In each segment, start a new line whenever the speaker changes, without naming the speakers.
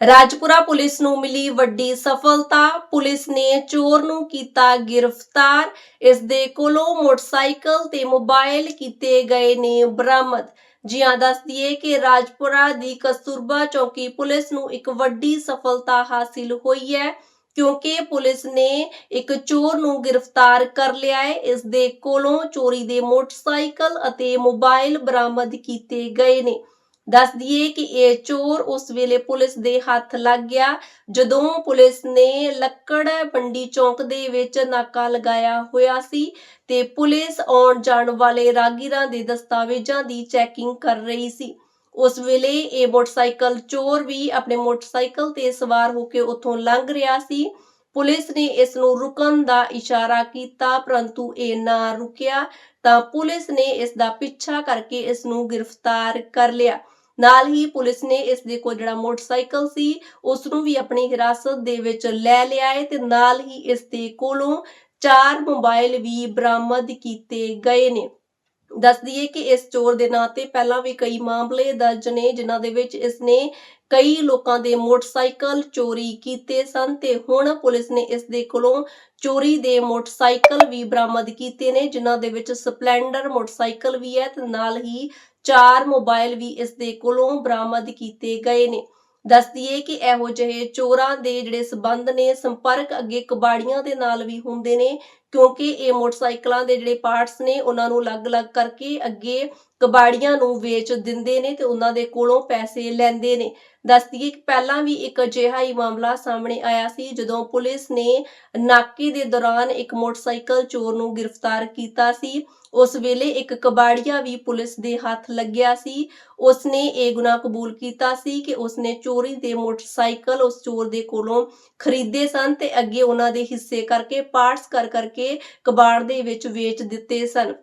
Rajpura police ਨੂੰ ਮਿਲੀ ਵੱਡੀ ਸਫਲਤਾ। ਪੁਲਿਸ ਨੇ ਚੋਰ ਨੂੰ ਕੀਤਾ ਗ੍ਰਿਫਤਾਰ। ਇਸ ਦੇ ਕੋਲੋਂ ਮੋਟਰਸਾਈਕਲ ਤੇ ਮੋਬਾਈਲ ਕੀਤੇ ਗਏ ਨੇ ਬਰਾਮਦ। ਜੀ ਹਾਂ ਦੱਸ ਦਈਏ ਕਿ ਰਾਜਪੁਰਾ ਦੀ ਕਸਤੂਰਬਾ ਚੌਕੀ ਪੁਲਿਸ ਨੂੰ ਇੱਕ ਵੱਡੀ ਸਫਲਤਾ ਹਾਸਿਲ ਹੋਈ ਹੈ, ਕਿਉਂਕਿ ਪੁਲਿਸ ਨੇ ਇੱਕ ਚੋਰ ਨੂੰ ਗ੍ਰਿਫਤਾਰ ਕਰ ਲਿਆ ਹੈ। ਇਸ ਦੇ ਕੋਲੋਂ ਚੋਰੀ ਦੇ ਮੋਟਰਸਾਈਕਲ ਅਤੇ ਮੋਬਾਈਲ ਬਰਾਮਦ ਕੀਤੇ ਗਏ ਨੇ। ਦੱਸ ਦਈਏ ਕਿ ਇਹ ਚੋਰ ਉਸ ਵੇਲੇ ਪੁਲਿਸ ਦੇ ਹੱਥ ਲੱਗ ਗਿਆ, ਜਦੋਂ ਪੁਲਿਸ ਨੇ ਲੱਕੜ ਮੰਡੀ ਚੌਂਕ ਦੇ ਵਿੱਚ ਨਾਕਾ ਲਗਾਇਆ ਹੋਇਆ ਸੀ ਤੇ ਪੁਲਿਸ ਆਉਣ ਜਾਣ ਵਾਲੇ ਰਾਗੀਰਾਂ ਦੇ ਦਸਤਾਵੇਜ਼ਾਂ ਦੀ ਚੈਕਿੰਗ ਕਰ ਰਹੀ ਸੀ। ਉਸ ਵੇਲੇ ਇਹ ਮੋਟਰਸਾਈਕਲ ਚੋਰ ਵੀ ਆਪਣੇ ਮੋਟਰਸਾਈਕਲ ਤੇ ਸਵਾਰ ਹੋ ਕੇ ਉੱਥੋਂ ਲੰਘ ਰਿਹਾ ਸੀ। ਪੁਲਿਸ ਨੇ ਇਸ ਨੂੰ ਰੁਕਣ ਦਾ ਇਸ਼ਾਰਾ ਕੀਤਾ, ਪਰੰਤੂ ਇਹ ਨਾ ਰੁਕਿਆ ਤਾਂ ਪੁਲਿਸ ਨੇ ਇਸ ਦਾ ਪਿੱਛਾ ਕਰਕੇ ਇਸ ਨੂੰ ਗ੍ਰਿਫਤਾਰ ਕਰ ਲਿਆ। ਨਾਲ ਹੀ ਪੁਲਿਸ ਨੇ ਇਸ ਦੇ ਕੋਲ ਜਿਹੜਾ ਮੋਟਰਸਾਈਕਲ ਸੀ ਉਸ ਨੂੰ ਵੀ ਆਪਣੀ ਹਿਰਾਸਤ ਦੇ ਵਿੱਚ ਲੈ ਲਿਆ ਹੈ ਤੇ ਨਾਲ ਹੀ ਇਸ ਦੇ ਕੋਲੋਂ ਚਾਰ ਮੋਬਾਈਲ ਵੀ ਬਰਾਮਦ ਕੀਤੇ ਗਏ ਨੇ। ਦੱਸ ਦਈਏ ਕਿ ਇਸ ਚੋਰ ਦੇ ਨਾਂ ਤੇ ਪਹਿਲਾਂ ਵੀ ਕਈ ਮਾਮਲੇ ਦਰਜ ਨੇ, ਜਿਨ੍ਹਾਂ ਦੇ ਵਿੱਚ ਇਸ ਨੇ ਕਈ ਲੋਕਾਂ ਦੇ ਮੋਟਰਸਾਈਕਲ ਚੋਰੀ ਕੀਤੇ ਸਨ ਤੇ ਹੁਣ ਪੁਲਿਸ ਨੇ ਇਸ ਦੇ ਕੋਲੋਂ ਚੋਰੀ ਦੇ ਮੋਟਰਸਾਈਕਲ ਵੀ ਬਰਾਮਦ ਕੀਤੇ ਨੇ, ਜਿਨ੍ਹਾਂ ਦੇ ਵਿੱਚ ਸਪਲੈਂਡਰ ਮੋਟਰਸਾਈਕਲ ਵੀ ਹੈ ਤੇ ਨਾਲ ਹੀ ਚਾਰ ਮੋਬਾਈਲ ਵੀ ਇਸ ਦੇ ਕੋਲੋਂ ਬਰਾਮਦ ਕੀਤੇ ਗਏ ਨੇ। ਦੱਸ ਦਈਏ ਕਿ ਇਹੋ ਜਿਹੇ ਚੋਰਾਂ ਦੇ ਜਿਹੜੇ ਸਬੰਧ ਨੇ, ਸੰਪਰਕ ਅੱਗੇ ਕਬਾੜੀਆਂ ਦੇ ਨਾਲ ਵੀ ਹੁੰਦੇ ਨੇ ਕਿਉਂਕਿ ਇਹ ਮੋਟਰਸਾਈਕਲਾਂ ਦੇ ਜਿਹੜੇ ਪਾਰਟਸ ਨੇ, ਉਹਨਾਂ ਨੂੰ ਅਲੱਗ-ਅਲੱਗ ਕਰਕੇ ਅੱਗੇ ਕਬਾੜੀਆਂ ਨੂੰ ਵੇਚ ਦਿੰਦੇ ਨੇ ਤੇ ਉਹਨਾਂ ਦੇ ਕੋਲੋਂ ਪੈਸੇ ਲੈਂਦੇ ਨੇ। ਦੱਸ ਦਈਏ ਕਿ ਪਹਿਲਾਂ ਵੀ ਇੱਕ ਅਜਿਹਾ ਹੀ ਮਾਮਲਾ ਸਾਹਮਣੇ ਆਇਆ ਸੀ, ਜਦੋਂ ਪੁਲਿਸ ਨੇ ਨਾਕੇ ਦੇ ਦੌਰਾਨ ਇੱਕ ਮੋਟਰਸਾਈਕਲ ਚੋਰ ਨੂੰ ਗ੍ਰਿਫਤਾਰ ਕੀਤਾ ਸੀ। ਉਸ ਵੇਲੇ ਇੱਕ ਕਬਾੜੀਆ ਵੀ ਪੁਲਿਸ ਦੇ ਹੱਥ ਲੱਗਿਆ ਸੀ। ਉਸਨੇ ਇਹ ਗੁਨਾਹ ਕਬੂਲ ਕੀਤਾ ਸੀ ਕਿ ਉਸਨੇ ਚੋਰੀ ਦੇ ਮੋਟਰਸਾਈਕਲ ਉਸ ਚੋਰ ਦੇ ਕੋਲੋਂ ਖਰੀਦੇ ਸਨ ਤੇ ਅੱਗੇ ਉਹਨਾਂ ਦੇ ਹਿੱਸੇ ਕਰਕੇ ਪਾਰਟਸ ਕਰ ਕਰਕੇ ਕਬਾੜ ਦੇ ਵਿੱਚ ਵੇਚ ਦਿੱਤੇ ਸਨ।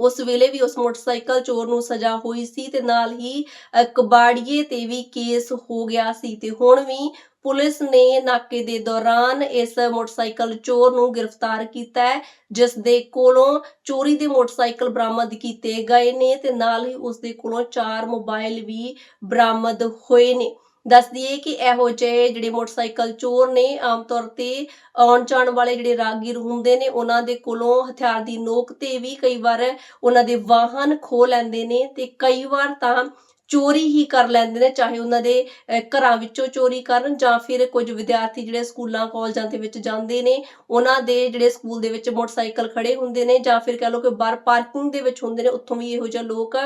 ਉਸ ਵੇਲੇ ਵੀ ਉਸ ਮੋਟਰਸਾਈਕਲ ਚੋਰ ਨੂੰ ਸਜ਼ਾ ਹੋਈ ਸੀ ਤੇ ਨਾਲ ਹੀ ਕਬਾੜੀਏ ਤੇ ਵੀ ਕੇਸ ਹੋ ਗਿਆ ਸੀ ਤੇ ਹੁਣ ਵੀ ਪੁਲਿਸ ਨੇ ਨਾਕੇ ਦੇ ਦੌਰਾਨ ਇਸ ਮੋਟਰਸਾਈਕਲ ਚੋਰ ਨੂੰ ਗ੍ਰਿਫਤਾਰ ਕੀਤਾ ਹੈ, ਜਿਸ ਦੇ ਕੋਲੋਂ ਚੋਰੀ ਦੇ ਮੋਟਰਸਾਈਕਲ ਬਰਾਮਦ ਕੀਤੇ ਗਏ ਨੇ ਤੇ ਨਾਲ ਹੀ ਉਸ ਦੇ ਕੋਲੋਂ ਚਾਰ ਮੋਬਾਈਲ ਵੀ ਬਰਾਮਦ ਹੋਏ ਨੇ। ਦੱਸ ਦਈਏ ਕਿ ਇਹੋ ਜਿਹੇ ਜਿਹੜੇ ਮੋਟਰਸਾਈਕਲ ਚੋਰ ਨੇ, ਆਮ ਤੌਰ ਤੇ ਆਉਣ ਜਾਣ ਵਾਲੇ ਜਿਹੜੇ ਰਾਗੀਰ ਹੁੰਦੇ ਨੇ, ਉਹਨਾਂ ਦੇ ਕੋਲੋਂ ਹਥਿਆਰ ਦੀ ਨੋਕ ਤੇ ਵੀ ਕਈ ਵਾਰ ਉਹਨਾਂ ਦੇ ਵਾਹਨ ਖੋ ਲੈਂਦੇ ਨੇ ਤੇ ਕਈ ਵਾਰ ਤਾਂ ਚੋਰੀ ਹੀ ਕਰ ਲੈਂਦੇ ਨੇ, ਚਾਹੇ ਉਹਨਾਂ ਦੇ ਘਰਾਂ ਵਿੱਚੋਂ ਚੋਰੀ ਕਰਨ ਜਾਂ ਫਿਰ ਕੁਝ ਵਿਦਿਆਰਥੀ ਜਿਹੜੇ ਸਕੂਲਾਂ, ਕਾਲਜਾਂ ਦੇ ਵਿੱਚ ਜਾਂਦੇ ਨੇ, ਉਹਨਾਂ ਦੇ ਜਿਹੜੇ ਸਕੂਲ ਦੇ ਵਿੱਚ ਮੋਟਰਸਾਈਕਲ ਖੜੇ ਹੁੰਦੇ ਨੇ ਜਾਂ ਫਿਰ ਕਹ ਲਓ ਕਿ ਬਾਹਰ ਪਾਰਕਿੰਗ ਦੇ ਵਿੱਚ ਹੁੰਦੇ ਨੇ, ਉੱਥੋਂ ਵੀ ਇਹੋ ਜਿਹੇ ਲੋਕ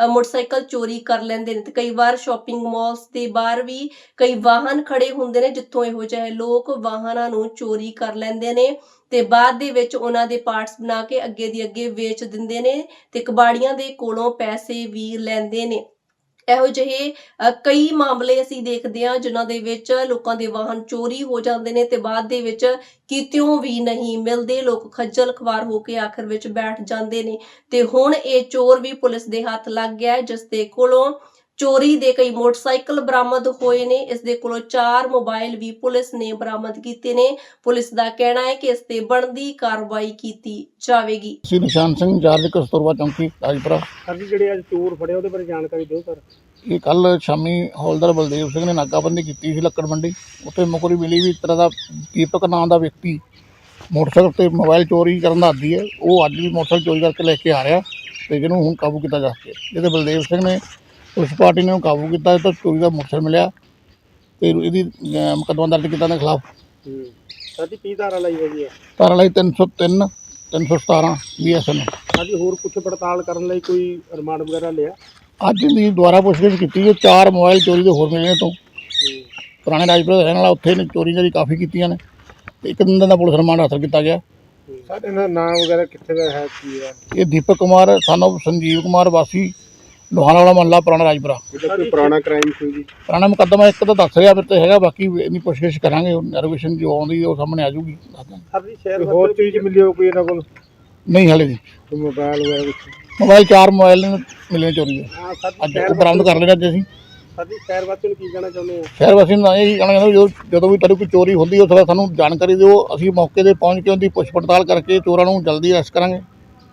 ਮੋਟਰਸਾਈਕਲ ਚੋਰੀ ਕਰ ਲੈਂਦੇ ਨੇ ਤੇ ਕਈ ਵਾਰ ਸ਼ਾਪਿੰਗ ਮਾਲਸ ਦੇ ਬਾਹਰ ਵੀ ਕਈ ਵਾਹਨ ਖੜੇ ਹੁੰਦੇ ਨੇ, ਜਿੱਥੋਂ ਇਹੋ ਜਿਹੇ ਲੋਕ ਵਾਹਨਾਂ ਨੂੰ ਚੋਰੀ ਕਰ ਲੈਂਦੇ ਨੇ ਤੇ ਬਾਅਦ ਦੇ ਵਿੱਚ ਉਹਨਾਂ ਦੇ ਪਾਰਟਸ ਬਣਾ ਕੇ ਅੱਗੇ ਦੀ ਅੱਗੇ ਵੇਚ ਦਿੰਦੇ ਨੇ ਤੇ ਕਬਾੜੀਆਂ ਦੇ ਕੋਲੋਂ ਪੈਸੇ ਵੀ ਲੈਂਦੇ ਨੇ। ਇਹੋ ਜਿਹੇ ਕਈ ਮਾਮਲੇ ਅਸੀਂ ਦੇਖਦੇ ਹਾਂ ਜਿਨ੍ਹਾਂ ਦੇ ਵਿੱਚ ਲੋਕਾਂ ਦੇ ਵਾਹਨ ਚੋਰੀ ਹੋ ਜਾਂਦੇ ਨੇ ਤੇ ਬਾਅਦ ਦੇ ਵਿੱਚ ਕਿਤਿਓਂ ਵੀ ਨਹੀਂ ਮਿਲਦੇ। ਲੋਕ ਖੱਜਲ ਖਵਾਰ ਹੋ ਕੇ ਆਖਰ ਵਿੱਚ ਬੈਠ ਜਾਂਦੇ ਨੇ ਤੇ ਹੁਣ ਇਹ ਚੋਰ ਵੀ ਪੁਲਿਸ ਦੇ ਹੱਥ ਲੱਗ ਗਿਆ ਹੈ, ਜਿਸ ਦੇ ਕੋਲੋਂ ਚੋਰੀ ਦੇ ਕਈ ਮੋਟਰਸਾਈਕਲ ਬਰਾਮਦ ਹੋਏ ਨੇ। ਇਸ ਦੇ ਕੋਲੋਂ ਚਾਰ ਮੋਬਾਈਲ ਵੀ ਪੁਲਿਸ ਨੇ ਬਰਾਮਦ ਕੀਤੇ ਨੇ। ਪੁਲਿਸ ਦਾ ਕਹਿਣਾ ਹੈ ਕਿ ਇਸ ਤੇ ਬਣਦੀ ਕਾਰਵਾਈ ਕੀਤੀ ਜਾਵੇਗੀ।
ਸੀ ਨਿਸ਼ਾਨ ਸਿੰਘ ਇੰਚਾਰਜ ਕਸਤੂਰਬਾ ਚੌਂਕੀ ਰਾਜਪੁਰਾ।
ਸਰ ਜੀ ਜਿਹੜੇ ਅੱਜ ਚੋਰ ਫੜੇ ਉਹਦੇ ਬਾਰੇ ਜਾਣਕਾਰੀ ਦਿਓ ਸਰ।
ਇਹ ਕੱਲ ਸ਼ਾਮੀ ਹੌਲਦਾਰ ਬਲਦੇਵ ਸਿੰਘ ਨੇ ਨਾਕਾਬੰਦੀ ਕੀਤੀ ਸੀ ਲੱਕੜ ਮੰਡੀ ਉੱਥੇ ਮੁਕਰੀ ਮਿਲੀ ਵੀ ਇਸ ਤਰ੍ਹਾਂ ਦਾ ਦੀਪਕ ਨਾਮ ਦਾ ਵਿਅਕਤੀ ਮੋਟਰਸਾਈਕਲ ਤੇ ਮੋਬਾਈਲ ਚੋਰੀ ਕਰਨ ਦਾ ਆਦੀ ਹੈ। ਉਹ ਅੱਜ ਵੀ ਮੋਟਰਸਾਈਕਲ ਚੋਰੀ ਕਰਕੇ ਲੈ ਕੇ ਆ ਰਿਹਾ ਤੇ ਜਿਹਨੂੰ ਹੁਣ ਕਾਬੂ ਕੀਤਾ ਜਾ ਸਕੇ ਜਿਹਦੇ ਬਲਦੇਵ ਸਿੰਘ ਨੇ ਪੁਲਿਸ ਪਾਰਟੀ ਨੇ ਉਹਨੂੰ ਕਾਬੂ ਕੀਤਾ ਤੇ ਚੋਰੀ ਦਾ ਮੋਟਰਸਾਈਕਲ ਮਿਲਿਆ। ਤੇ ਇਹਦੀ ਮੁਕੱਦਮਾ ਦਰਜ ਕੀਤਾ ਦੇ ਖਿਲਾਫ।
ਜੀ ਕੀ ਧਾਰਾ ਲਾਈ ਹੈਗੀ ਹੈ?
ਧਾਰਾ ਲਈ 303 317 ਬੀਐਸਐਨ
ਅੱਜ ਹੋਰ ਪੁੱਛ ਪੜਤਾਲ ਕਰਨ ਲਈ ਕੋਈ ਰਿਮਾਂਡ ਵਗੈਰਾ ਲਿਆ?
ਅੱਜ ਦੀ ਦੁਬਾਰਾ ਪੁੱਛਗਿੱਛ ਕੀਤੀ ਹੈ ਚਾਰ ਮੋਬਾਈਲ ਚੋਰੀ ਦੇ ਹੋਰ ਮਿਲੇ ਤੋਂ। ਪੁਰਾਣੇ ਰਾਜਪੁਰਾ ਦਾ ਰਹਿਣ ਵਾਲਾ ਉੱਥੇ ਨੇ ਚੋਰੀ ਜਿਹੜੀ ਕਾਫੀ ਕੀਤੀਆਂ ਨੇ। ਤੇ ਇੱਕ ਦਿਨ ਦਾ ਪੁਲਿਸ ਰਿਮਾਂਡ ਹਾਸਲ ਕੀਤਾ ਗਿਆ।
ਦਾ ਨਾਮ ਵਗੈਰਾ ਕਿੱਥੇ ਦਾ ਹੈ ਕੀ ਹੈ?
ਇਹ ਦੀਪਕ ਕੁਮਾਰ ਸਾਨੂੰ ਸੰਜੀਵ ਕੁਮਾਰ ਵਾਸੀ ਲੋਹਾਣਾ ਵਾਲਾ ਮਹੱਲਾ ਪੁਰਾਣਾ ਰਾਜਪੁਰਾ।
ਇਹਦਾ ਕੋਈ ਪੁਰਾਣਾ ਕ੍ਰਾਈਮ ਕੋਈ ਜੀ?
ਪੁਰਾਣਾ ਮੁਕੱਦਮਾ ਇੱਕ ਤਾਂ ਦੱਸ ਰਿਹਾ ਫਿਰ ਤੇ ਹੈਗਾ ਬਾਕੀ ਇਹਦੀ ਪੁੱਛਗਿੱਛ ਕਰਾਂਗੇ ਨਰਵੇਸ਼ਨ ਜੋ ਆਉਂਦੀ ਉਹ ਸਾਹਮਣੇ ਆ ਜਾਊਗੀ ਦੱਸ ਦਾਂਗੇ।
ਸਰ ਜੀ ਸ਼ਹਿਰ ਹੋਰ ਚੀਜ਼ ਮਿਲੀ ਹੋ ਕੋਈ ਇਹਨਾਂ ਕੋਲ?
ਨਹੀਂ ਹਲੇ ਜੀ।
ਮੋਬਾਈਲ ਵਗੈਰਾ
ਮੋਬਾਈਲ ਚਾਰ ਮੋਬਾਈਲ ਨੇ ਮਿਲੇ ਚੋਰੀ
ਹਾਂ ਸਰ
ਬਰਾਮਦ ਕਰ ਲੈਣਾ ਅੱਜ ਅਸੀਂ।
ਸਰ ਜੀ ਸ਼ਹਿਰ ਵਾਸੀਆਂ ਨੂੰ ਕੀ ਕਹਿਣਾ ਚਾਹੁੰਦੇ ਆ
ਸ਼ਹਿਰ ਵਾਸੀ ਨੂੰ ਇਹ ਹੀ ਕਹਿਣਾ ਚਾਹੁੰਦਾ ਜਦੋਂ ਜਦੋਂ ਵੀ ਤੁਹਾਡੀ ਕੋਈ ਚੋਰੀ ਹੁੰਦੀ ਉਸ ਵੇਲੇ ਸਾਨੂੰ ਜਾਣਕਾਰੀ ਦਿਓ ਅਸੀਂ ਮੌਕੇ ਤੇ ਪਹੁੰਚ ਕੇ ਉਹਦੀ ਪੁੱਛ ਪੜਤਾਲ ਕਰਕੇ ਚੋਰਾਂ ਨੂੰ ਜਲਦੀ ਅਰੈਸਟ ਕਰਾਂਗੇ।